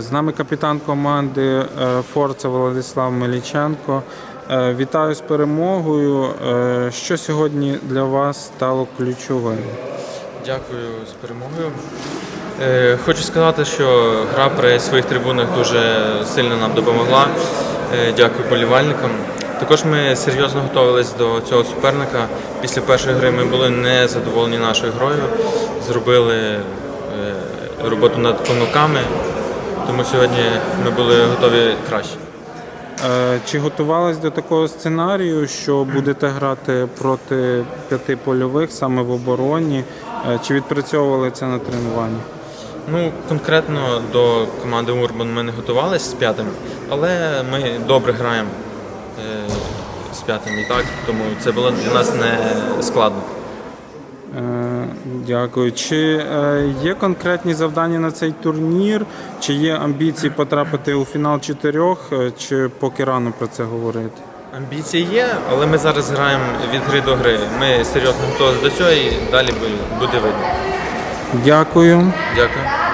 З нами капітан команди е, Форца Владислав Меліченко. Е, Вітаю з перемогою. Е, Що сьогодні для вас стало ключовим? Дякую з перемогою. Хочу сказати, що гра при своїх трибунах дуже сильно нам допомогла. Дякую болівальникам. Також ми серйозно готувалися до цього суперника. Після першої гри ми були не задоволені нашою грою, зробили роботу над помилками, тому сьогодні ми були готові краще. Е, Чи готувались до такого сценарію, що будете грати проти п'яти польових саме в обороні? Е, Чи відпрацьовували це на тренуванні? Ну, конкретно до команди Урбан ми не готувалися з п'ятим, але ми добре граємо е, з п'ятим і так, тому це було для нас не складно. Е, Дякую. Чи е, є конкретні завдання на цей турнір? Чи є амбіції потрапити у фінал чотирьох, е, чи поки рано про це говорити? Амбіції є, але ми зараз граємо від гри до гри. Ми серйозно готові до цього і далі буде- буде видно. Дякую. Дякую.